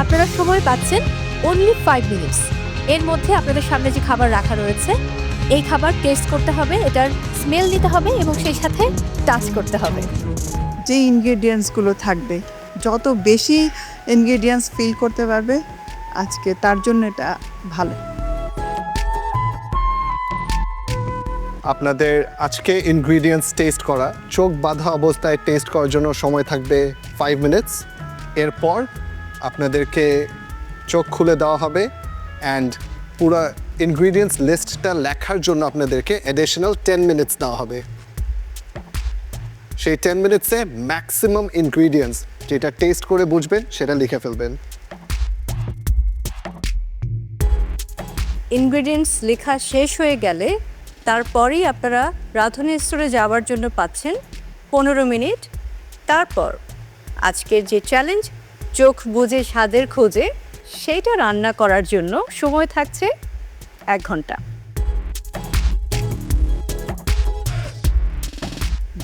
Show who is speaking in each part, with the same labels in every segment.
Speaker 1: আপনারা সময় পাচ্ছেন অনলি ফাইভ মিনিটস এর মধ্যে আপনাদের সামনে যে খাবার রাখা রয়েছে এই খাবার টেস্ট করতে হবে এটার স্মেল নিতে হবে এবং সেই সাথে টাচ করতে হবে।
Speaker 2: যে ইনগ্রেডিয়েন্টসগুলো থাকবে যত বেশি ইনগ্রেডিয়েন্টস ফিল করতে পারবে আজকে তার জন্য এটা ভালো।
Speaker 3: আপনাদের আজকে ইনগ্রিডিয়েন্টস টেস্ট করা চোখ বাঁধা অবস্থায় টেস্ট করার জন্য সময় থাকবে ফাইভ মিনিটস এরপর আপনাদেরকে চোখ খুলে দেওয়া হবে অ্যান্ড পুরো ইনগ্রিডিয়েন্টস লিস্টটা লেখার জন্য আপনাদেরকে অ্যাডিশনাল টেন মিনিটস দেওয়া হবে। সেই টেন মিনিটসে ম্যাক্সিমাম ইনগ্রিডিয়েন্টস যেটা টেস্ট করে বুঝবেন সেটা লিখে ফেলবেন।
Speaker 1: ইনগ্রিডিয়েন্টস লেখা শেষ হয়ে গেলে তারপরেই আপনারা রাঁধুনি স্টোরে যাওয়ার জন্য পাচ্ছেন পনেরো মিনিট। তারপর আজকের যে চ্যালেঞ্জ চোখ বুজে স্বাদের খোঁজে সেইটা রান্না করার জন্য সময় থাকছে এক ঘণ্টা।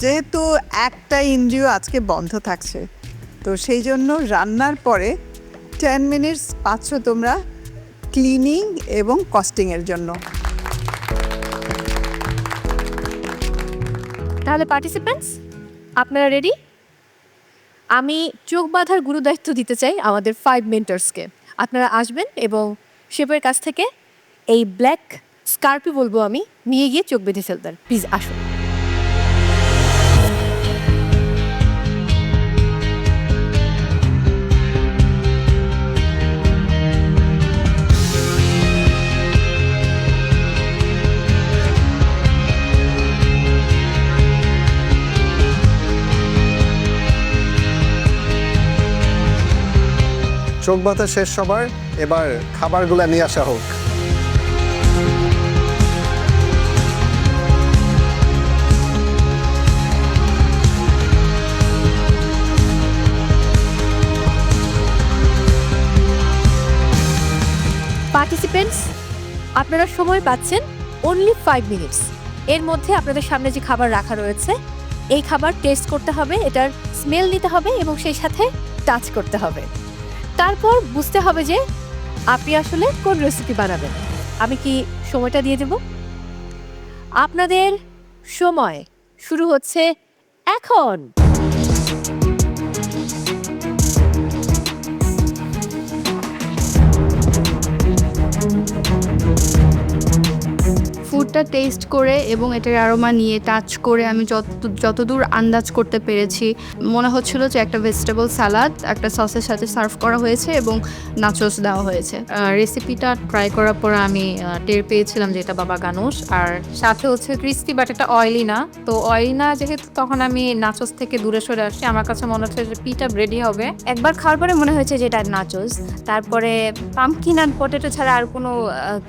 Speaker 2: যেহেতু একটা ইন্দ্রিয় আজকে বন্ধ থাকছে তো সেই জন্য রান্নার পরে টেন মিনিটস পাচ্ছ তোমরা ক্লিনিং এবং কস্টিংয়ের জন্য।
Speaker 1: তাহলে পার্টিসিপেন্টস আপনারা রেডি আমি চোখ বাঁধার গুরুদায়িত্ব দিতে চাই আমাদের ফাইভ মেন্টার্সকে আপনারা আসবেন এবং শেপের কাছ থেকে এই ব্ল্যাক স্কার্পি বলব আমি, নিয়ে গিয়ে চোখ বেঁধে ফেলবেন। প্লিজ আসুন।
Speaker 3: চোখ বাতা শেষ সবার। এবার খাবারগুলো নিয়ে আসা হোক।
Speaker 1: পার্টিসিপেন্টস আপনারা সময় পাচ্ছেন অনলি ফাইভ মিনিটস এর মধ্যে আপনাদের সামনে যে খাবার রাখা রয়েছে, এই খাবার টেস্ট করতে হবে, এটার স্মেল নিতে হবে এবং সেই সাথে টাচ করতে হবে। তারপর বুঝতে হবে যে আপনি আসলে কোন রেসিপি বানাবেন। আমি কি সময়টা দিয়ে দেব? আপনাদের সময় শুরু হচ্ছে এখন।
Speaker 4: ফুডটা টেস্ট করে এবং এটার অ্যারোমা নিয়ে টাচ করে আমি যত যতদূর আন্দাজ করতে পেরেছি মনে হচ্ছিল যে একটা ভেজিটেবল সালাদ একটা সসের সাথে সার্ভ করা হয়েছে এবং নাচোস দেওয়া হয়েছে।
Speaker 5: রেসিপিটা ট্রাই করার পর আমি টের পেয়েছিলাম যে এটা বাবা গানুষ আর সাথে হচ্ছে ক্রিস্পি বাট এটা অয়েলি না। তো অয়েলি না যেহেতু তখন আমি নাচস থেকে দূরে সরে আসছি। আমার কাছে মনে হচ্ছে যে পিটা রেডি হবে।
Speaker 4: একবার খাওয়ার পরে মনে হয়েছে যে এটা নাচোস তারপরে পাম্পকিন আর পটেটো ছাড়া আর কোনো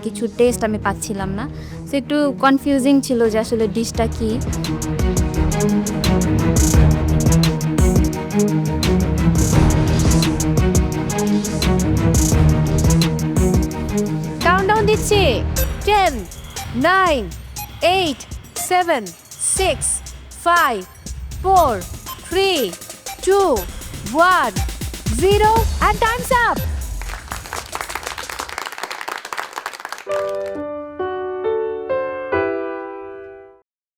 Speaker 4: কিছু টেস্ট আমি পাচ্ছিলাম না। সো একটু কনফিউজিং ছিল যে আসলে ডিশটা কি।
Speaker 1: কাউন্টডাউন দিচ্ছি। Ten nine eight seven six five four three two one zero and time's up